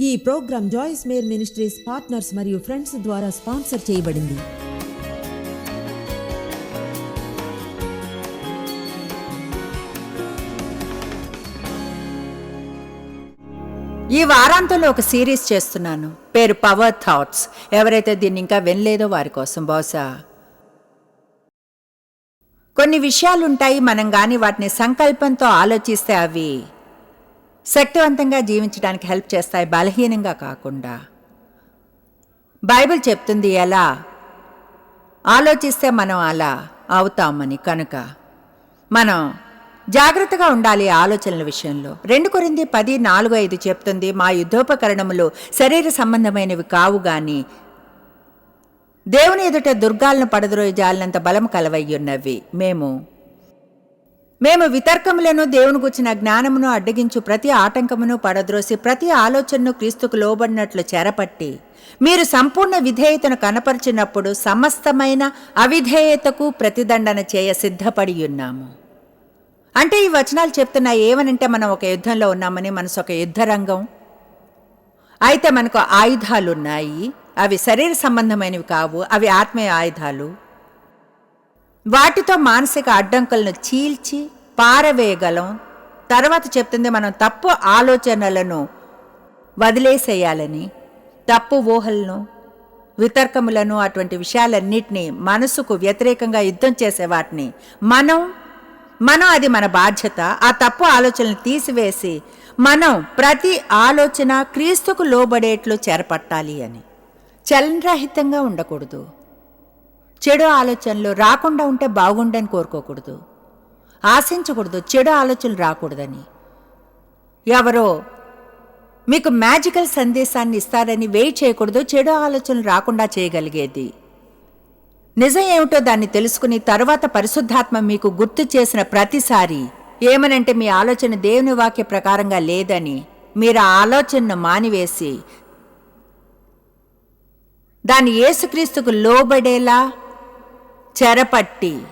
ఈ program Joyce Meyer Ministries partners మరియు friends ద్వారా స్పాన్సర్ చేయబడింది. ఈ వారాంతంలో ఒక సిరీస్ చేస్తున్నాను. పేరు పవర్ థాట్స్ ఎవరైతే దీన్ని ఇంకా వినలేదో వారి కోసం బహుశా. కొన్ని విషయాలుంటాయి మనం కానీ వాటిని సంకల్పంతో ఆలోచిస్తే అవి శక్తివంతంగా జీవించడానికి హెల్ప్ చేస్తాయి బలహీనంగా కాకుండా. బైబిల్ చెప్తుంది ఎలా? ఆలోచిస్తే మనం అలా అవుతామని కనుక. మనం జాగ్రత్తగా ఉండాలి ఆలోచనల విషయంలో. రెండు కొరింది పది నాలుగు ఐదు చెప్తుంది మా యుద్ధోపకరణములు శరీర సంబంధమైనవి కావు గాని దేవుని ఎదుట దుర్గాలను పడద్రోయి జాలినంత బలం కలవయ్యున్నవి. మేము మేము వితర్కములను దేవుని గుచ్చిన జ్ఞానమును అడ్డగించు ప్రతి ఆటంకమును పడద్రోసి ప్రతి ఆలోచనను క్రీస్తుకు లోబడినట్లు చేరపట్టి మీరు సంపూర్ణ విధేయతను కనపరిచినప్పుడు సమస్తమైన అవిధేయతకు ప్రతిదండన చేయ సిద్ధపడి ఉన్నాము. అంటే ఈ వచనాలు చెప్తున్నా ఏమనంటే మనం ఒక యుద్ధంలో ఉన్నామని మనసు ఒక యుద్ధ రంగం అయితే మనకు ఆయుధాలు ఉన్నాయి అవి శరీర సంబంధమైనవి కావు. అవి ఆత్మీయ ఆయుధాలు. వాటితో మానసిక అడ్డంకులను చీల్చి పారవేయగలం. తర్వాత చెప్తుంది మనం తప్పు ఆలోచనలను వదిలేసేయాలని. తప్పు ఊహలను వితర్కములను అటువంటి విషయాలన్నింటినీ మనసుకు వ్యతిరేకంగా యుద్ధం చేసే వాటిని మనం మనం అది మన బాధ్యత. ఆ తప్పు ఆలోచనలు తీసివేసి మనం ప్రతి ఆలోచన క్రీస్తుకు లోబడేట్లు చేరపట్టాలి అని. చలనరహితంగా ఉండకూడదు. చెడు ఆలోచనలు రాకుండా ఉంటే బాగుండని కోరుకోకూడదు. ఆశించకూడదు చెడు ఆలోచనలు రాకూడదని. ఎవరో మీకు మ్యాజికల్ సందేశాన్ని ఇస్తారని వెయిట్ చేయకూడదు చెడు ఆలోచనలు రాకుండా చేయగలిగేది. నిజం ఏమిటో దాన్ని తెలుసుకుని తరువాత పరిశుద్ధాత్మ మీకు గుర్తు చేసిన ప్రతిసారి ఏమనంటే మీ ఆలోచన దేవుని వాక్య ప్రకారంగా లేదని మీరు ఆ ఆలోచనను మానివేసి దాన్ని యేసుక్రీస్తుకు లోబడేలా చెరపట్టి.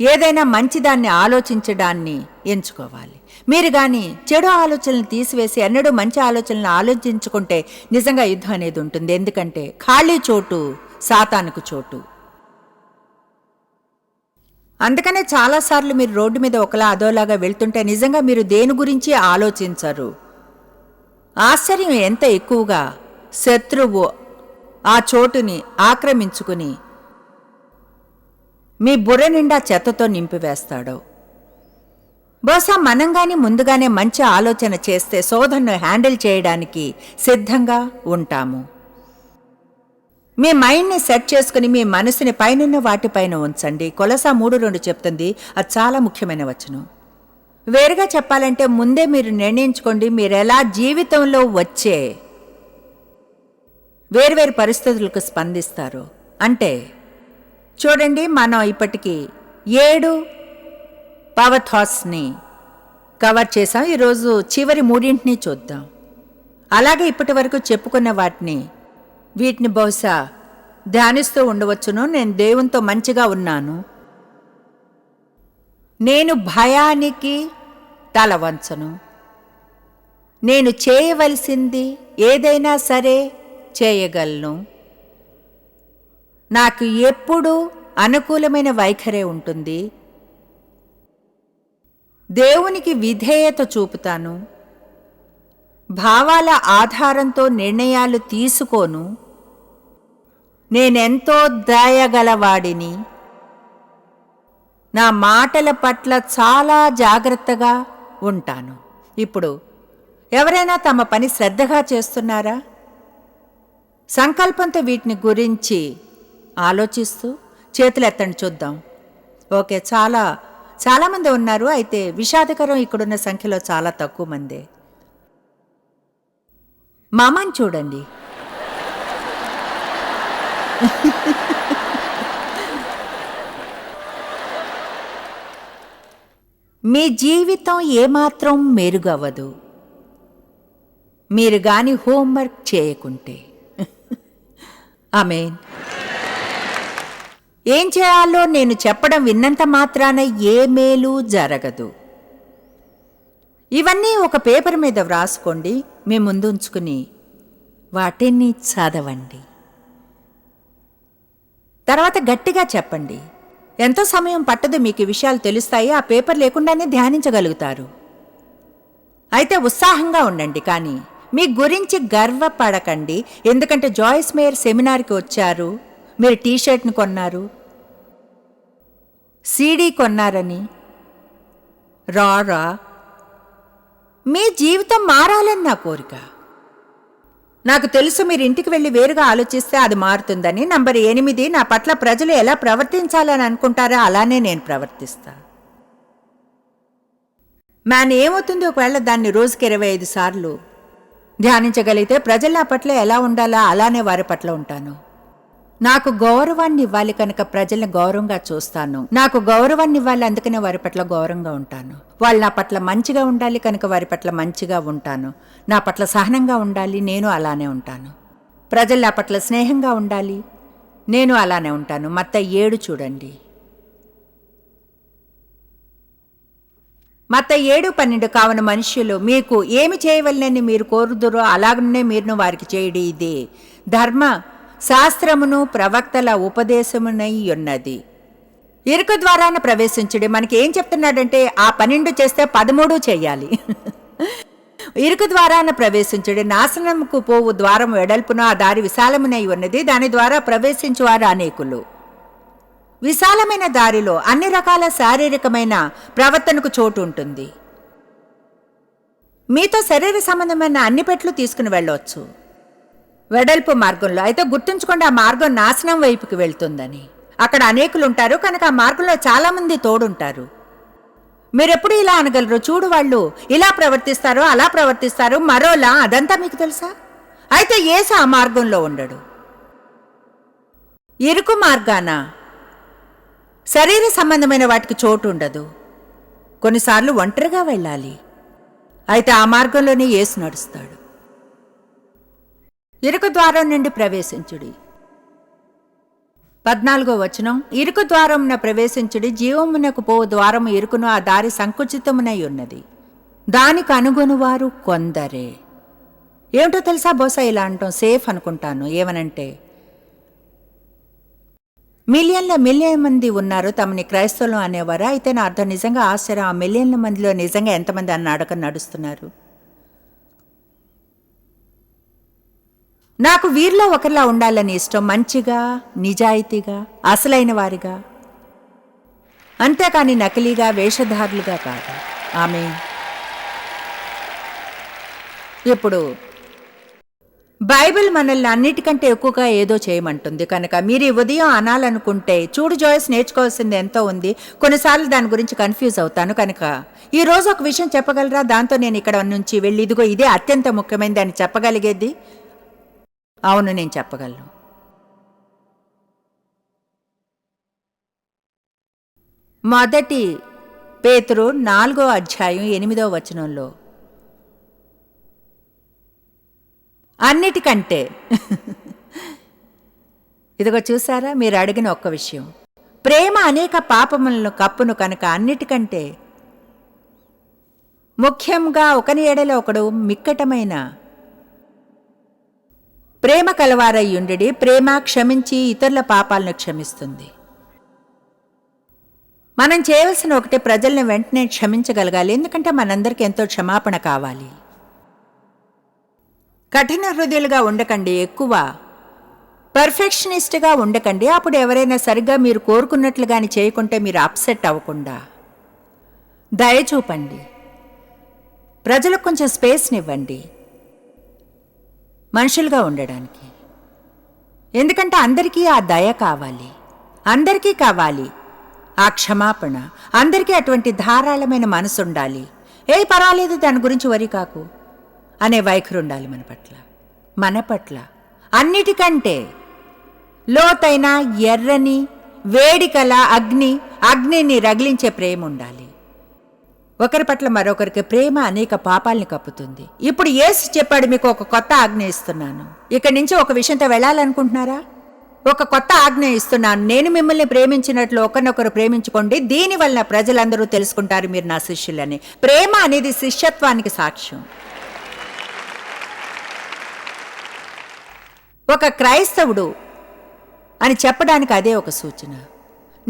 ఏదైనా మంచిదాన్ని ఆలోచించడాన్ని ఎంచుకోవాలి. మీరు కానీ చెడు ఆలోచనలు తీసివేసి ఎన్నడూ మంచి ఆలోచనలు ఆలోచించుకుంటే నిజంగా యుద్ధం అనేది ఉంటుంది. ఎందుకంటే ఖాళీ చోటు సాతానుకు చోటు. అందుకనే చాలాసార్లు మీరు రోడ్డు మీద ఒకలా అదోలాగా వెళ్తుంటే నిజంగా మీరు దేని గురించి ఆలోచించరు. ఆశ్చర్యం ఎంత ఎక్కువగా శత్రువు ఆ చోటుని ఆక్రమించుకుని మీ బుర్ర నిండా చెత్తతో నింపివేస్తాడో. బహుశా మనంగాని ముందుగానే మంచి ఆలోచన చేస్తే శోధనను హ్యాండిల్ చేయడానికి సిద్ధంగా ఉంటాము. మీ మైండ్ని సెట్ చేసుకుని మీ మనసుని పైనున్న వాటిపైన ఉంచండి. కొలస మూడు రెండు చెప్తుంది. అది చాలా ముఖ్యమైన వచనం. వేరుగా చెప్పాలంటే ముందే మీరు నిర్ణయించుకోండి మీరు ఎలా జీవితంలో వచ్చే వేర్వేరు పరిస్థితులకు స్పందిస్తారు. అంటే చూడండి మనం ఇప్పటికీ ఏడు పవర్ థాట్స్ని కవర్ చేసాం ఈరోజు చివరి మూడింటిని చూద్దాం. అలాగే ఇప్పటి వరకు చెప్పుకున్న వాటిని వీటిని బహుశా ధ్యానిస్తూ ఉండవచ్చును. నేను దేవునితో మంచిగా ఉన్నాను. నేను భయానికి తల వంచను. నేను చేయవలసింది ఏదైనా సరే చేయగలను. నాకు ఎప్పుడూ అనుకూలమైన వైఖరే ఉంటుంది. దేవునికి విధేయత చూపుతాను. భావాల ఆధారంతో నిర్ణయాలు తీసుకోను. నేనెంతో దయగలవాడిని. నా మాటల పట్ల చాలా జాగ్రత్తగా ఉంటాను. ఇప్పుడు ఎవరైనా తమ పని శ్రద్ధగా చేస్తున్నారా? సంకల్పంతో వీటిని గురించి ఆలోచిస్తూ చేతులు ఎత్తండి చూద్దాం. ఓకే చాలా చాలామంది ఉన్నారు. అయితే విషాదకరం ఇక్కడున్న సంఖ్యలో చాలా తక్కువ మందే. మామని చూడండి. మీ జీవితం ఏమాత్రం మెరుగవ్వదు. మీరు గాని హోంవర్క్ చేయకుంటే. ఆమెన్. ఏం చేయాలో నేను చెప్పడం విన్నంత మాత్రాన ఏ మేలు జరగదు. ఇవన్నీ ఒక పేపర్ మీద వ్రాసుకోండి మీ ముందు ఉంచుకుని వాటిని చదవండి. తర్వాత గట్టిగా చెప్పండి ఎంతో సమయం పట్టదు మీకు విషయాలు తెలుస్తాయి ఆ పేపర్ లేకుండానే ధ్యానించగలుగుతారు. అయితే ఉత్సాహంగా ఉండండి కానీ మీ గురించి గర్వపడకండి. ఎందుకంటే జాయిస్ మేయర్ సెమినార్కి వచ్చారు మీరు టీషర్ట్ని కొన్నారు సీడీ కొన్నారని. రారా మీ జీవితం మారాలని నా కోరిక. నాకు తెలుసు మీరు ఇంటికి వెళ్ళి వేరుగా ఆలోచిస్తే అది మారుతుందని. నంబర్ ఎనిమిది నా పట్ల ప్రజలు ఎలా ప్రవర్తించాలని అనుకుంటారో అలానే నేను ప్రవర్తిస్తా. మ్యాన్ ఏమవుతుంది? ఒకవేళ దాన్ని రోజుకి ఇరవై ఐదు సార్లు ధ్యానించగలిగితే ప్రజలు పట్ల ఎలా ఉండాలా అలానే వారి పట్ల ఉంటాను. నాకు గౌరవాన్ని ఇవ్వాలి కనుక ప్రజల్ని గౌరవంగా చూస్తాను. నాకు గౌరవాన్ని ఇవ్వాలి అందుకనే వారి పట్ల గౌరవంగా ఉంటాను. వాళ్ళు నా పట్ల మంచిగా ఉండాలి కనుక వారి పట్ల మంచిగా ఉంటాను. నా పట్ల సహనంగా ఉండాలి నేను అలానే ఉంటాను. ప్రజలు నా పట్ల స్నేహంగా ఉండాలి నేను అలానే ఉంటాను. మత్త ఏడు చూడండి. మత ఏడు పన్నెండు కావున మనుష్యులు మీకు ఏమి చేయవలనని మీరు కోరుదురో అలాగనే మీరును వారికి చేయడి ఇదే. ధర్మ శాస్త్రమును ప్రవక్తల ఉపదేశమునై ఉన్నది. ఇరుకు ద్వారాన ప్రవేశించుడు. మనకి ఏం చెప్తున్నాడంటే ఆ పన్నెండు చేస్తే పదమూడు చేయాలి. ఇరుకు ద్వారాన ప్రవేశించుడు. నాశనముకు పోవు ద్వారం వెడల్పున ఆ దారి విశాలమునై ఉన్నది. దాని ద్వారా ప్రవేశించువారు అనేకులు. విశాలమైన దారిలో అన్ని రకాల శారీరకమైన ప్రవర్తనకు చోటు ఉంటుంది. మీతో శరీర సంబంధమైన అన్ని పెట్లు తీసుకుని వెళ్ళవచ్చు వెడల్పు మార్గంలో. అయితే గుర్తుంచుకోండి ఆ మార్గం నాశనం వైపుకి వెళ్తుందని. అక్కడ అనేకులు ఉంటారు కనుక ఆ మార్గంలో చాలామంది తోడుంటారు. మీరెప్పుడు ఇలా అనగలరు? చూడు వాళ్ళు ఇలా ప్రవర్తిస్తారు అలా ప్రవర్తిస్తారు మరోలా? అదంతా మీకు తెలుసా? అయితే ఏసు ఆ మార్గంలో ఉండడు. ఇరుకు మార్గాన శరీర సంబంధమైన వాటికి చోటు ఉండదు. కొన్నిసార్లు ఒంటరిగా వెళ్ళాలి. అయితే ఆ మార్గంలోనే యేసు నడుస్తాడు. ఇరుకు ద్వారం నుండి ప్రవేశించుడి. పద్నాలుగో వచనం. ఇరుకు ద్వారమున ప్రవేశించుడి జీవమునకు పో ద్వారము ఇరుకును ఆ దారి సంకుచితమునై ఉన్నది. దానికి అనుగుణవారు కొందరే. ఏమిటో తెలుసా? బహుశా ఇలా అంటాం సేఫ్ అనుకుంటాను. ఏమనంటే మిలియన్ల మిలియన్ మంది ఉన్నారు తమని క్రైస్తవులు అనేవారు? అయితే నా అర్థం నిజంగా ఆశ్చర్యం. ఆ మిలియన్ల మందిలో నిజంగా ఎంతమంది అన్న అడగ నడుస్తున్నారు? నాకు వీరిలో ఒకరిలా ఉండాలని ఇష్టం మంచిగా నిజాయితీగా అసలైన వారిగా. అంతేకాని నకిలీగా వేషధారులుగా కాదు. ఆమె. ఇప్పుడు బైబిల్ మనల్ని అన్నిటికంటే ఎక్కువగా ఏదో చేయమంటుంది. కనుక మీరు ఈ ఉదయం అనాలనుకుంటే చూడు జోయస్ నేర్చుకోవాల్సింది ఎంతో ఉంది. కొన్నిసార్లు దాని గురించి కన్ఫ్యూజ్ అవుతాను. కనుక ఈ రోజు ఒక విషయం చెప్పగలరా? దాంతో నేను ఇక్కడ నుంచి వెళ్ళి ఇదిగో ఇదే అత్యంత ముఖ్యమైనది అని చెప్పగలిగేది. అవును నేను చెప్పగలను. మొదటి పేతురు నాలుగో అధ్యాయం ఎనిమిదో వచనంలో అన్నిటికంటే ఇదిగో చూసారా మీరు అడిగిన ఒక్క విషయం. ప్రేమ అనేక పాపములను కప్పును కనుక అన్నిటికంటే ముఖ్యంగా ఒకని ఏడలో ఒకడు మిక్కటమైన ప్రేమ కలవారయ్యుండి ప్రేమ క్షమించి ఇతరుల పాపాలను క్షమిస్తుంది. మనం చేయవలసిన ఒకటే ప్రజల్ని వెంటనే క్షమించగలగాలి ఎందుకంటే మనందరికీ ఎంతో క్షమాపణ కావాలి. కఠిన హృదయులుగా ఉండకండి ఎక్కువ పర్ఫెక్షనిస్ట్గా ఉండకండి. అప్పుడు ఎవరైనా సరిగ్గా మీరు కోరుకున్నట్లుగాని చేయకుంటే మీరు అప్సెట్ అవ్వకుండా. దయ చూపండి. ప్రజలకు కొంచెం స్పేస్నివ్వండి. మనుషులుగా ఉండడానికి. ఎందుకంటే అందరికీ ఆ దయ కావాలి. అందరికీ కావాలి ఆ క్షమాపణ. అందరికీ అటువంటి ధారాళమైన మనసు ఉండాలి. ఏ పర్వాలేదు దాని గురించి వరి కాకు అనే వైఖరి ఉండాలి మన పట్ల. మన పట్ల. అన్నిటికంటే లోతైన ఎర్రని వేడికల అగ్ని అగ్నిని రగిలించే ప్రేమ ఉండాలి. ఒకరి పట్ల మరొకరికి ప్రేమ అనేక పాపాల్ని కప్పుతుంది. ఇప్పుడు ఏసు చెప్పాడు మీకు ఒక కొత్త ఆజ్ఞ ఇస్తున్నాను. ఇక్కడి నుంచి ఒక విషయంతో వెళ్ళాలనుకుంటున్నారా? ఒక కొత్త ఆజ్ఞ ఇస్తున్నాను. నేను మిమ్మల్ని ప్రేమించినట్లు ఒకరినొకరు ప్రేమించుకోండి. దీని వలన ప్రజలందరూ తెలుసుకుంటారు మీరు నా శిష్యులని. ప్రేమ అనేది శిష్యత్వానికి సాక్ష్యం. ఒక క్రైస్తవుడు అని చెప్పడానికి అదే ఒక సూచన.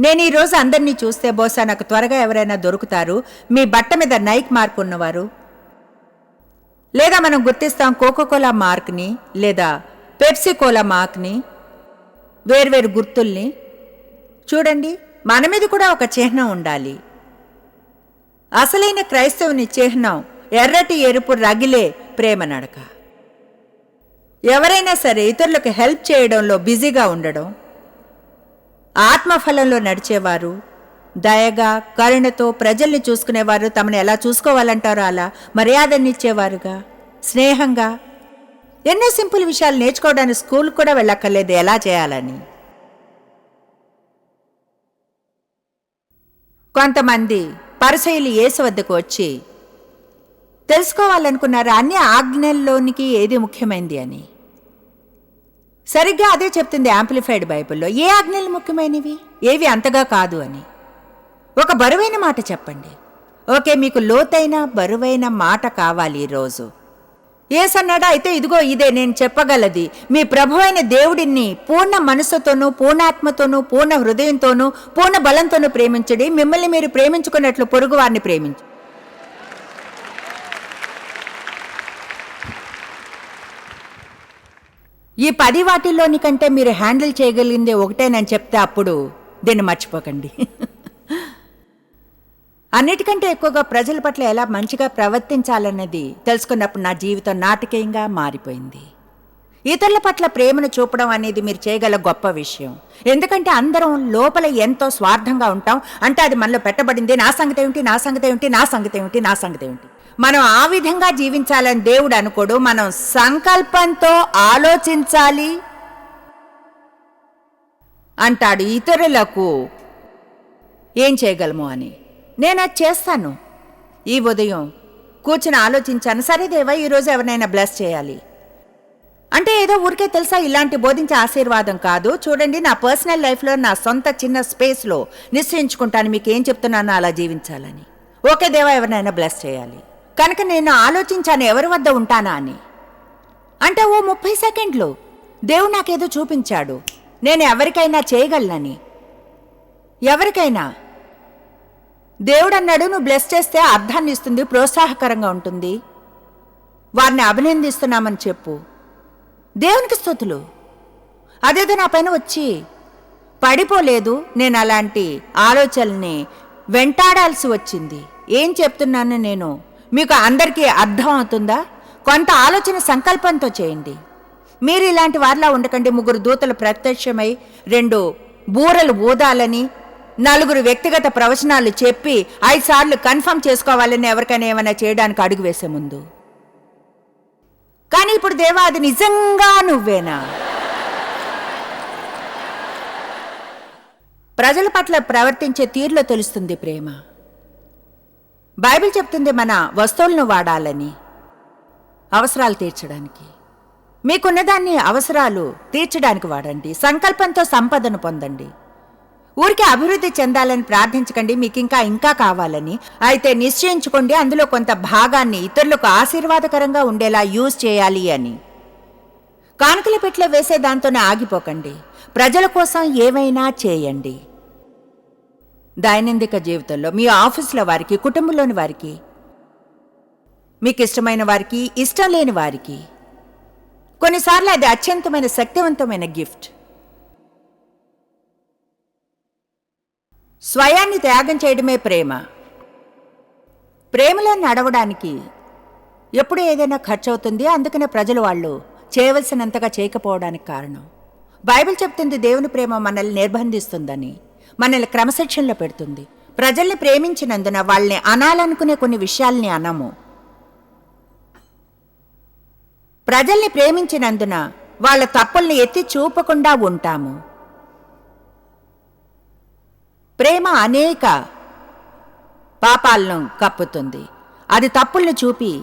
నేను ఈరోజు అందరినీ చూస్తే బహుశా నాకు త్వరగా ఎవరైనా దొరుకుతారు. మీ బట్ట మీద నైక్ మార్క్ ఉన్నవారు. లేదా మనం గుర్తిస్తాం కోకోకోలా మార్క్ని లేదా పెప్సికోలా మార్క్ని వేర్వేరు గుర్తుల్ని. చూడండి మన మీద కూడా ఒక చిహ్నం ఉండాలి. అసలైన క్రైస్తవుని చిహ్నం ఎర్రటి ఎరుపు రగిలే ప్రేమ నడక. ఎవరైనా సరే ఇతరులకు హెల్ప్ చేయడంలో బిజీగా ఉండడం. ఆత్మఫలంలో నడిచేవారు. దయగా కరుణతో ప్రజల్ని చూసుకునేవారు తమను ఎలా చూసుకోవాలంటారో అలా మర్యాదనిచ్చేవారుగా స్నేహంగా ఎన్నో సింపుల్ విషయాలు నేర్చుకోవడానికి స్కూల్ కూడా వెళ్ళక్కర్లేదు ఎలా చేయాలని. కొంతమంది పరిసయులు యేసు వద్దకు వచ్చి తెలుసుకోవాలనుకున్నారు? అన్ని ఆజ్ఞల్లోనికి ఏది ముఖ్యమైనది అని. సరిగ్గా అదే చెప్తుంది యాంప్లిఫైడ్ బైబిల్లో. ఏ ఆజ్ఞలు ముఖ్యమైనవి? ఏవి అంతగా కాదు అని. ఒక బరువైన మాట చెప్పండి. ఓకే మీకు లోతైన బరువైన మాట కావాలి ఈరోజు. ఏసన్నాడా అయితే ఇదిగో ఇదే నేను చెప్పగలది. మీ ప్రభు అయిన దేవుడిని పూర్ణ మనసుతోనూ పూర్ణాత్మతోనూ పూర్ణ హృదయంతోనూ పూర్ణ బలంతోనూ ప్రేమించడి. మిమ్మల్ని మీరు ప్రేమించుకున్నట్లు పొరుగు వారిని ప్రేమించు. ఈ పది వాటిల్లోని కంటే మీరు హ్యాండిల్ చేయగలిగిందే ఒకటేనని చెప్తే అప్పుడు దీన్ని మర్చిపోకండి. అన్నిటికంటే ఎక్కువగా ప్రజల పట్ల ఎలా మంచిగా ప్రవర్తించాలన్నది తెలుసుకున్నప్పుడు నా జీవితం నాటకీయంగా మారిపోయింది. ఇతరుల పట్ల ప్రేమను చూపడం అనేది మీరు చేయగల గొప్ప విషయం. ఎందుకంటే అందరం లోపల ఎంతో స్వార్థంగా ఉంటాం. అంటే అది మనలో పెట్టబడింది నా సంగతి ఏమిటి నా సంగతి ఏమిటి నా సంగతి ఏమిటి నా సంగతి ఏమిటి? మనం ఆ విధంగా జీవించాలని దేవుడు అనుకోడు. మనం సంకల్పంతో ఆలోచించాలి అంటాడు ఇతరులకు. ఏం చేయగలము అని. నేను అది చేస్తాను. ఈ ఉదయం కూర్చుని ఆలోచించాను. సరే దేవా ఈరోజు ఎవరినైనా బ్లెస్ చేయాలి. అంటే ఏదో ఊరికే తెలుసా ఇలాంటి బోధించే ఆశీర్వాదం కాదు. చూడండి నా పర్సనల్ లైఫ్లో నా సొంత చిన్న స్పేస్లో నిశ్చయించుకుంటాను. మీకు ఏం చెప్తున్నానో అలా జీవించాలని. ఓకే దేవా ఎవరినైనా బ్లెస్ చేయాలి. కనుక నేను ఆలోచించాను ఎవరి వద్ద ఉంటానా అని. అంటే ఓ ముప్పై సెకండ్లు. దేవుడు నాకేదో చూపించాడు. నేను ఎవరికైనా చేయగలనని. ఎవరికైనా. దేవుడు అన్నాడు నువ్వు బ్లెస్ చేస్తే అర్థాన్ని ఇస్తుంది ప్రోత్సాహకరంగా ఉంటుంది. వారిని అభినందిస్తున్నామని చెప్పు. దేవునికి స్థుతులు. అదేదో నా పైన వచ్చి పడిపోలేదు. నేను అలాంటి ఆలోచనల్ని వెంటాడాల్సి వచ్చింది. ఏం చెప్తున్నాను నేను? మీకు అందరికీ అర్థం అవుతుందా? కొంత ఆలోచన సంకల్పంతో చేయండి. మీరు ఇలాంటి వారిలా ఉండకండి. ముగ్గురు దూతలు ప్రత్యక్షమై రెండు బూరలు ఊదాలని నలుగురు వ్యక్తిగత ప్రవచనాలు చెప్పి ఐదు సార్లు కన్ఫర్మ్ చేసుకోవాలని ఎవరికైనా ఏమైనా చేయడానికి అడుగు వేసే ముందు. కానీ ఇప్పుడు దేవా అది నిజంగా నువ్వేనా? ప్రజల పట్ల ప్రవర్తించే తీరులో తెలుస్తుంది ప్రేమ. బైబిల్ చెప్తుంది మన వస్తువులను వాడాలని అవసరాలు తీర్చడానికి. మీకున్నదాన్ని అవసరాలు తీర్చడానికి వాడండి. సంకల్పంతో సంపదను పొందండి. ఊరికి అభివృద్ధి చెందాలని ప్రార్థించకండి. మీకు ఇంకా ఇంకా కావాలని. అయితే నిశ్చయించుకోండి. అందులో కొంత భాగాన్ని ఇతరులకు ఆశీర్వాదకరంగా ఉండేలా యూజ్ చేయాలి అని. కానుకల పెట్ల వేసే దాంతోనే ఆగిపోకండి. ప్రజల కోసం ఏమైనా చేయండి. దైనందిక జీవితంలో మీ ఆఫీసులో వారికి కుటుంబంలోని వారికి మీకు ఇష్టమైన వారికి ఇష్టం లేని వారికి కొన్నిసార్లు అది అత్యంతమైన శక్తివంతమైన గిఫ్ట్. స్వయాన్ని త్యాగం చేయడమే ప్రేమ. ప్రేమలో నడవడానికి ఎప్పుడు ఏదైనా ఖర్చు అవుతుంది అందుకనే ప్రజలు వాళ్ళు చేయవలసినంతగా చేయకపోవడానికి కారణం. బైబిల్ చెప్తుంది దేవుని ప్రేమ మనల్ని నిర్బంధిస్తుందని. మనల్ని క్రమశిక్షణలో పెడుతుంది. ప్రజల్ని ప్రేమించినందున వాళ్ళని అనాలనుకునే కొన్ని విషయాల్ని అనము. ప్రజల్ని ప్రేమించినందున వాళ్ళ తప్పుల్ని ఎత్తి చూపకుండా ఉంటాము. ప్రేమ అనేక పాపాలను కప్పుతుంది. అది తప్పుల్ని చూపి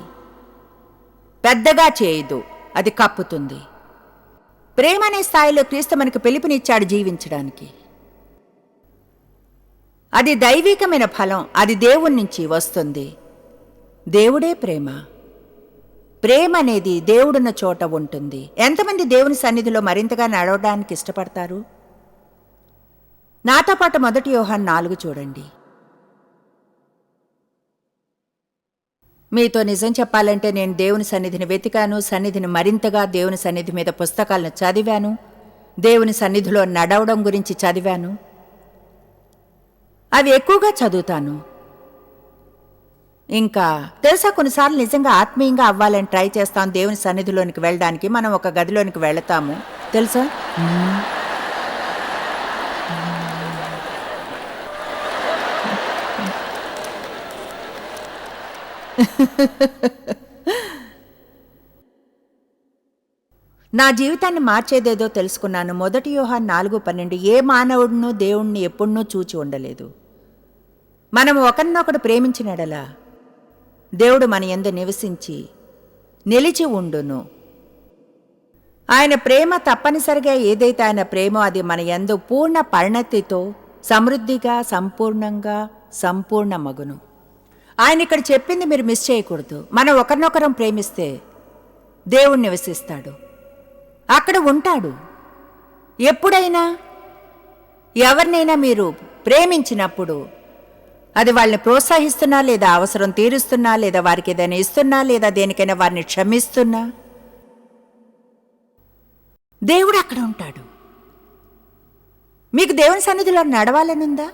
పెద్దగా చేయదు. అది కప్పుతుంది. ప్రేమ అనే స్థాయిలో క్రీస్తు మనకు పిలుపునిచ్చాడు జీవించడానికి. అది దైవికమైన ఫలం అది దేవుడి నుంచి వస్తుంది. దేవుడే ప్రేమ. ప్రేమ అనేది దేవుడున్న చోట ఉంటుంది. ఎంతమంది దేవుని సన్నిధిలో మరింతగా నడవడానికి ఇష్టపడతారు? నాతో పాటు మొదటి యోహాన్ నాలుగు చూడండి. మీతో నిజం చెప్పాలంటే నేను దేవుని సన్నిధిని వెతికాను సన్నిధిని మరింతగా దేవుని సన్నిధి మీద పుస్తకాలను చదివాను దేవుని సన్నిధిలో నడవడం గురించి చదివాను. అవి ఎక్కువగా చదువుతాను. ఇంకా తెలుసా కొన్నిసార్లు నిజంగా ఆత్మీయంగా అవ్వాలని ట్రై చేస్తాం దేవుని సన్నిధిలోనికి వెళ్ళడానికి. మనం ఒక గదిలోనికి వెళతాము. తెలుసా? నా జీవితాన్ని మార్చేదేదో తెలుసుకున్నాను. మొదటి వ్యూహం నాలుగు పన్నెండు. ఏ మానవుడినో దేవుణ్ణి ఎప్పుడునూ చూచి ఉండలేదు. మనం ఒకరినొకడు ప్రేమించినడలా. దేవుడు మన ఎందు నివసించి నిలిచి ఉండును. ఆయన ప్రేమ తప్పనిసరిగా ఏదైతే ఆయన ప్రేమో అది మన ఎందు పూర్ణ పరిణతితో సమృద్ధిగా సంపూర్ణంగా సంపూర్ణ మగును ఆయన ఇక్కడ చెప్పింది మీరు మిస్ చేయకూడదు. మనం ఒకరినొకరం ప్రేమిస్తే దేవుడు నివసిస్తాడు. అక్కడ ఉంటాడు. ఎప్పుడైనా? ఎవరినైనా మీరు ప్రేమించినప్పుడు అది వాళ్ళని ప్రోత్సహిస్తున్నా లేదా అవసరం తీరుస్తున్నా లేదా వారికి ఏదైనా ఇస్తున్నా లేదా దేనికైనా వారిని క్షమిస్తున్నా? దేవుడు అక్కడ ఉంటాడు. మీకు దేవుని సన్నిధిలో నడవాలనుందా?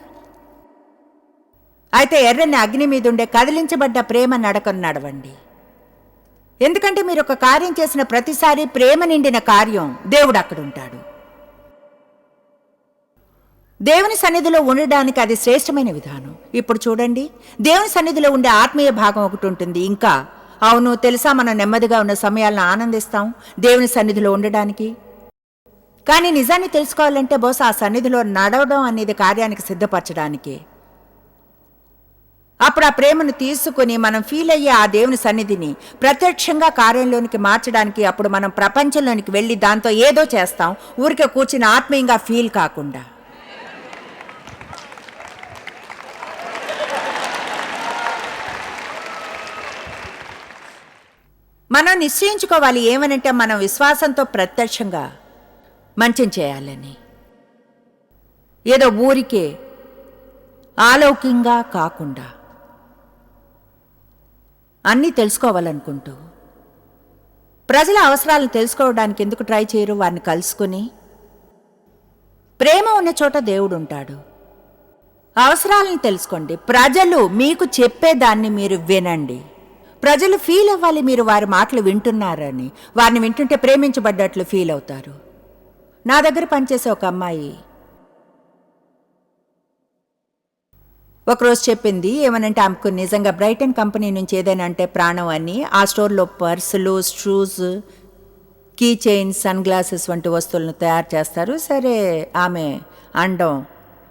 అయితే ఎర్రని అగ్ని మీద ఉండే కదిలించబడ్డ ప్రేమ నడకను నడవండి. ఎందుకంటే మీరు ఒక కార్యం చేసిన ప్రతిసారి ప్రేమ నిండిన కార్యం దేవుడు అక్కడ ఉంటాడు దేవుని సన్నిధిలో ఉండడానికి అది శ్రేష్టమైన విధానం. ఇప్పుడు చూడండి దేవుని సన్నిధిలో ఉండే ఆత్మీయ భాగం ఒకటి ఉంటుంది. ఇంకా అవును తెలుసా మనం నెమ్మదిగా ఉన్న సమయాలను ఆనందిస్తాం దేవుని సన్నిధిలో ఉండడానికి? కానీ నిజాన్ని తెలుసుకోవాలంటే బహుశా ఆ సన్నిధిలో నడవడం అనేది కార్యానికి సిద్ధపరచడానికి. అప్పుడు ఆ ప్రేమను తీసుకుని మనం ఫీల్ అయ్యే ఆ దేవుని సన్నిధిని ప్రత్యక్షంగా కార్యంలోనికి మార్చడానికి అప్పుడు మనం ప్రపంచంలోనికి వెళ్ళి దాంతో ఏదో చేస్తాం. ఊరికే కూర్చుని ఆత్మీయంగా ఫీల్ కాకుండా. మనం నిశ్చయించుకోవాలి ఏమనంటే మనం విశ్వాసంతో ప్రత్యక్షంగా మంచం చేయాలని. ఏదో ఊరికే ఆలౌకికంగా కాకుండా. అన్నీ తెలుసుకోవాలనుకుంటూ. ప్రజల అవసరాలను తెలుసుకోవడానికి ఎందుకు ట్రై చేయరు? వారిని కలుసుకుని. ప్రేమ ఉన్న చోట దేవుడు ఉంటాడు. అవసరాలను తెలుసుకోండి. ప్రజలు మీకు చెప్పేదాన్ని మీరు వినండి. ప్రజలు ఫీల్ అవ్వాలి మీరు వారి మాటలు వింటున్నారని. వారిని వింటుంటే ప్రేమించబడ్డట్లు ఫీల్ అవుతారు. నా దగ్గర పనిచేసే ఒక అమ్మాయి ఒకరోజు చెప్పింది ఏమనంటే ఆమెకు నిజంగా బ్రైటన్ కంపెనీ నుంచి ఏదైనా అంటే ప్రాణం అని ఆ స్టోర్లో పర్సులు shoes key chains sunglasses వంటి వస్తువులను తయారు చేస్తారు. సరే ఆమె అండం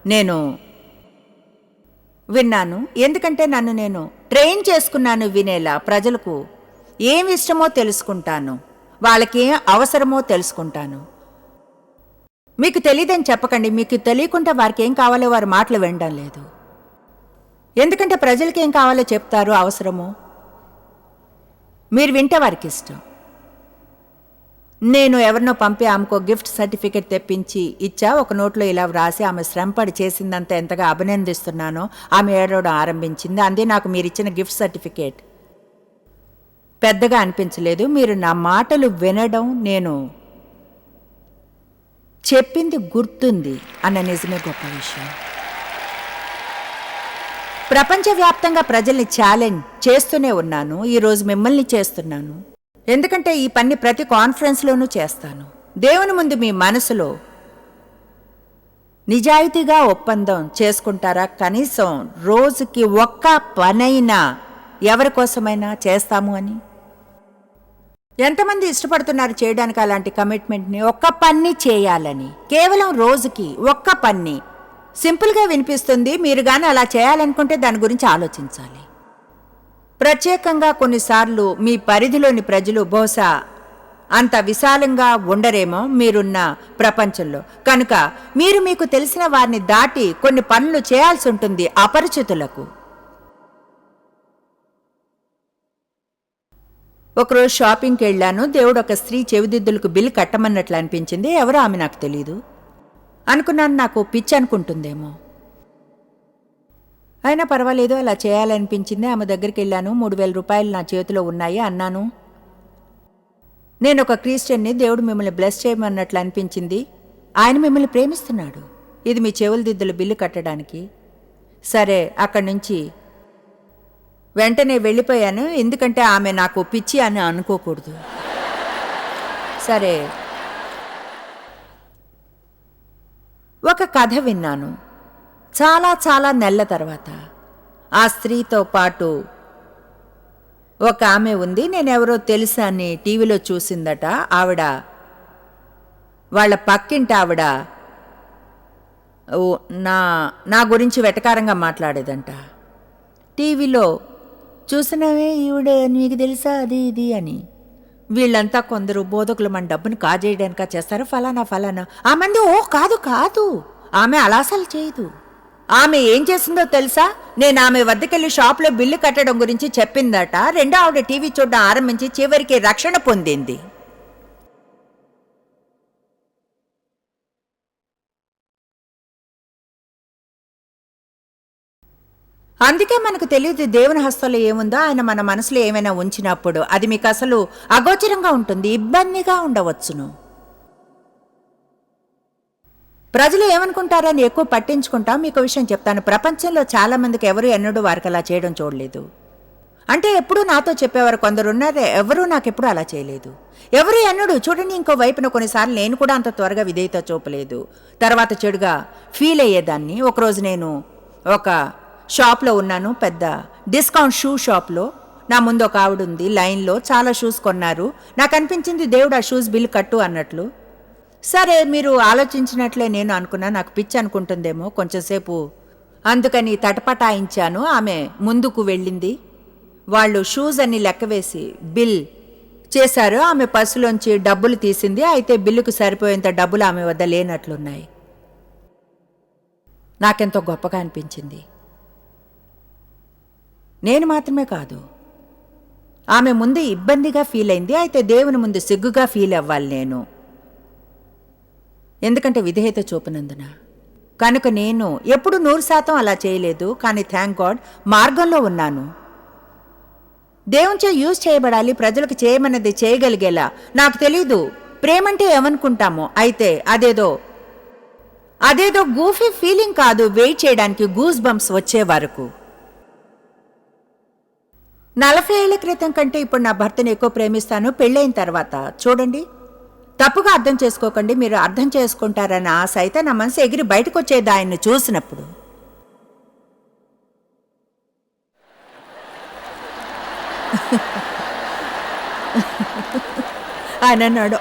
నేను విన్నాను. ఎందుకంటే నన్ను నేను ట్రైన్ చేసుకున్నాను వినేలా ప్రజలకు ఏమి ఇష్టమో తెలుసుకుంటాను. వాళ్ళకి ఏం అవసరమో తెలుసుకుంటాను. మీకు తెలియదని చెప్పకండి. మీకు తెలియకుండా వారికి ఏం కావాలో వారి మాటలు వినడం లేదు. ఎందుకంటే ప్రజలకి ఏం కావాలో చెప్తారు అవసరము? మీరు వింటే వారికి ఇష్టం. నేను ఎవరినో పంపి ఆమెకు గిఫ్ట్ సర్టిఫికెట్ తెప్పించి ఇచ్చా ఒక నోట్లో ఇలా వ్రాసి ఆమె శ్రమపడి చేసిందంత ఎంతగా అభినందిస్తున్నానో ఆమె ఏడవడం ఆరంభించింది. అందే నాకు మీరు ఇచ్చిన గిఫ్ట్ సర్టిఫికేట్. పెద్దగా అనిపించలేదు. మీరు నా మాటలు వినడం నేను చెప్పింది గుర్తుంది అన్న నిజమే గొప్ప విషయం. ప్రపంచవ్యాప్తంగా ప్రజల్ని ఛాలెంజ్ చేస్తూనే ఉన్నాను ఈరోజు మిమ్మల్ని చేస్తున్నాను. ఎందుకంటే ఈ పని ప్రతి కాన్ఫరెన్స్లోనూ చేస్తాను. దేవుని ముందు మీ మనసులో నిజాయితీగా ఒప్పందం చేసుకుంటారా? కనీసం రోజుకి ఒక్క పనైనా ఎవరి కోసమైనా చేస్తాము అని? ఎంతమంది ఇష్టపడుతున్నారు చేయడానికి అలాంటి కమిట్మెంట్ని ఒక్క పన్ని చేయాలని. కేవలం రోజుకి ఒక్క పన్ని సింపుల్గా వినిపిస్తుంది. మీరు కానీ అలా చేయాలనుకుంటే దాని గురించి ఆలోచించాలి. ప్రత్యేకంగా కొన్నిసార్లు మీ పరిధిలోని ప్రజలు బహుశా అంత విశాలంగా ఉండరేమో మీరున్న ప్రపంచంలో. కనుక మీరు మీకు తెలిసిన వారిని దాటి కొన్ని పనులు చేయాల్సి ఉంటుంది అపరిచితులకు. ఒకరోజు షాపింగ్కి వెళ్ళాను. దేవుడు ఒక స్త్రీ చెవిదిద్దులకు బిల్ కట్టమన్నట్లు అనిపించింది. ఎవరో ఆమె నాకు తెలియదు అనుకున్నాను నాకు పిచ్చి అనుకుంటుందేమో. అయినా పర్వాలేదు అలా చేయాలనిపించింది. ఆమె దగ్గరికి వెళ్ళాను. మూడు వేల రూపాయలు నా చేతిలో ఉన్నాయి అన్నాను. నేను ఒక క్రిస్టియన్ని దేవుడు మిమ్మల్ని బ్లెస్ చేయమన్నట్లు అనిపించింది. ఆయన మిమ్మల్ని ప్రేమిస్తున్నాడు. ఇది మీ చెవుల దిద్దుల బిల్లు కట్టడానికి. సరే అక్కడి నుంచి వెంటనే వెళ్ళిపోయాను. ఎందుకంటే ఆమె నాకు పిచ్చి అని అనుకోకూడదు. సరే. ఒక కథ విన్నాను. చాలా చాలా నెలల తర్వాత ఆ స్త్రీతో పాటు ఒక ఆమె ఉంది. నేనెవరో తెలుసా అని టీవీలో చూసిందట. ఆవిడ వాళ్ళ పక్కింటి ఆవిడ ఓ, నా నా గురించి వెటకారంగా మాట్లాడేదంట. టీవీలో చూసినవే ఈవిడ నీకు తెలుసా? అది ఇది అని. వీళ్ళంతా కొందరు బోధకులు మన డబ్బును కాజేయడానిక చేస్తారు ఫలానా ఫలానా. ఆ మంది ఓ కాదు కాదు. ఆమె అలాసలు చేయదు. ఆమె ఏం చేసిందో తెలుసా? నేను ఆమె వద్దకెళ్ళి షాప్లో బిల్లు కట్టడం గురించి చెప్పిందట రెండో ఆవిడ టీవీ చూడడం ఆరంభించి చివరికి రక్షణ పొందింది. అందుకే మనకు తెలియదు దేవుని హస్తంలో ఏముందో ఆయన మన మనసులో ఏమైనా ఉంచినప్పుడు అది మీకు అసలు అగోచరంగా ఉంటుంది ఇబ్బందిగా ఉండవచ్చును. ప్రజలు ఏమనుకుంటారని ఎక్కువ పట్టించుకుంటాం. మీకు విషయం చెప్తాను. ప్రపంచంలో చాలా మందికి ఎవరు ఎన్నడూ వారికి అలా చేయడం చూడలేదు. అంటే ఎప్పుడూ నాతో చెప్పేవారు కొందరు ఉన్నారే ఎవరూ నాకెప్పుడు అలా చేయలేదు. ఎవరు ఎన్నడూ చూడండి ఇంకో వైపున కొన్నిసార్లు నేను కూడా అంత త్వరగా విధేయత చూపలేదు. తర్వాత చెడుగా ఫీల్ అయ్యేదాన్ని. ఒకరోజు నేను ఒక షాప్లో ఉన్నాను పెద్ద డిస్కౌంట్ షూ షాప్లో. నా ముందు ఒక ఆవిడ ఉంది లైన్లో చాలా షూస్ కొన్నారు. నాకు అనిపించింది దేవుడు ఆ షూస్ బిల్ కట్టు అన్నట్లు. సరే మీరు ఆలోచించినట్లే నేను అనుకున్నా నాకు పిచ్చి అనుకుంటుందేమో కొంచెంసేపు అందుకని తటపటాయించాను ఆమె ముందుకు వెళ్ళింది. వాళ్ళు షూస్ అన్ని లెక్కవేసి బిల్ చేశారు ఆమె పర్సులోంచి డబ్బులు తీసింది అయితే బిల్లుకు సరిపోయేంత డబ్బులు ఆమె వద్ద లేనట్లున్నాయి. నాకెంతో గొప్పగా అనిపించింది. నేను మాత్రమే కాదు. ఆమె ముందు ఇబ్బందిగా ఫీల్ అయింది అయితే దేవుని ముందు సిగ్గుగా ఫీల్ అవ్వాలి నేను. ఎందుకంటే విధేయత చూపినందున. కనుక నేను ఎప్పుడు నూరు శాతం అలా చేయలేదు కానీ థ్యాంక్ గాడ్ మార్గంలో ఉన్నాను. దేవునిచే యూజ్ చేయబడాలి ప్రజలకు చేయమన్నది చేయగలిగేలా. నాకు తెలీదు ప్రేమంటే ఏమనుకుంటామో అయితే అదేదో అదేదో గూఫీ ఫీలింగ్ కాదు వెయిట్ చేయడానికి గూస్ బంప్స్ వచ్చే వరకు. నలభై ఏళ్ళ క్రితం కంటే ఇప్పుడు నా భర్తను ఎక్కువ ప్రేమిస్తాను పెళ్ళైన తర్వాత. చూడండి. తప్పుగా అర్థం చేసుకోకండి మీరు అర్థం చేసుకుంటారన్న ఆశ అయితే నా మనసు ఎగిరి బయటకు వచ్చేది ఆయన్ని చూసినప్పుడు. ఆయన అన్నాడు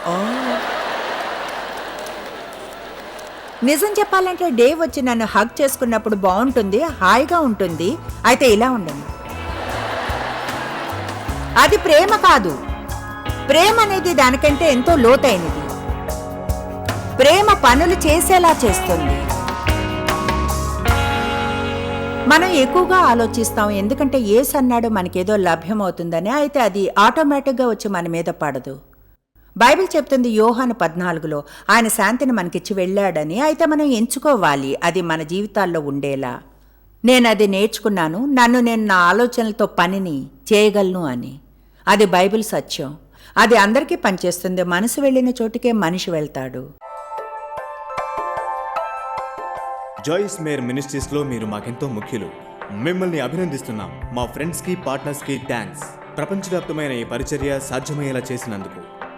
నిజం చెప్పాలంటే డే వచ్చి నన్ను హగ్ చేసుకున్నప్పుడు బాగుంటుంది హాయిగా ఉంటుంది. అయితే ఇలా ఉండండి అది ప్రేమ కాదు. ప్రేమ అనేది దానికంటే ఎంతో లోతైనది. ప్రేమ పనులు చేసేలా చేస్తుంది. మనం ఎక్కువగా ఆలోచిస్తాం ఎందుకంటే ఏసు అన్నాడు మనకేదో లభ్యమవుతుందని అయితే అది ఆటోమేటిక్గా వచ్చి మన మీద పడదు. బైబిల్ చెప్తుంది యోహాను పద్నాలుగులో ఆయన శాంతిని మనకిచ్చి వెళ్ళాడని అయితే మనం ఎంచుకోవాలి అది మన జీవితాల్లో ఉండేలా. నేను అది నేర్చుకున్నాను నన్ను నేను నా ఆలోచనలతో పనిని చేయగలను అని. అది బైబిల్ సత్యం. అది అందరికీ పనిచేస్తుంది. మనసు వెళ్ళిన చోటుకే మనిషి వెళ్తాడు. జాయిస్ మేర్ మినిస్ట్రీస్లో మీరు మాకెంతో ముఖ్యులు. మిమ్మల్ని అభినందిస్తున్నాం. మా ఫ్రెండ్స్కి పార్ట్నర్స్కి థ్యాంక్స్. ప్రపంచవ్యాప్తమైన ఈ పరిచర్య సాధ్యమయ్యేలా చేసినందుకు.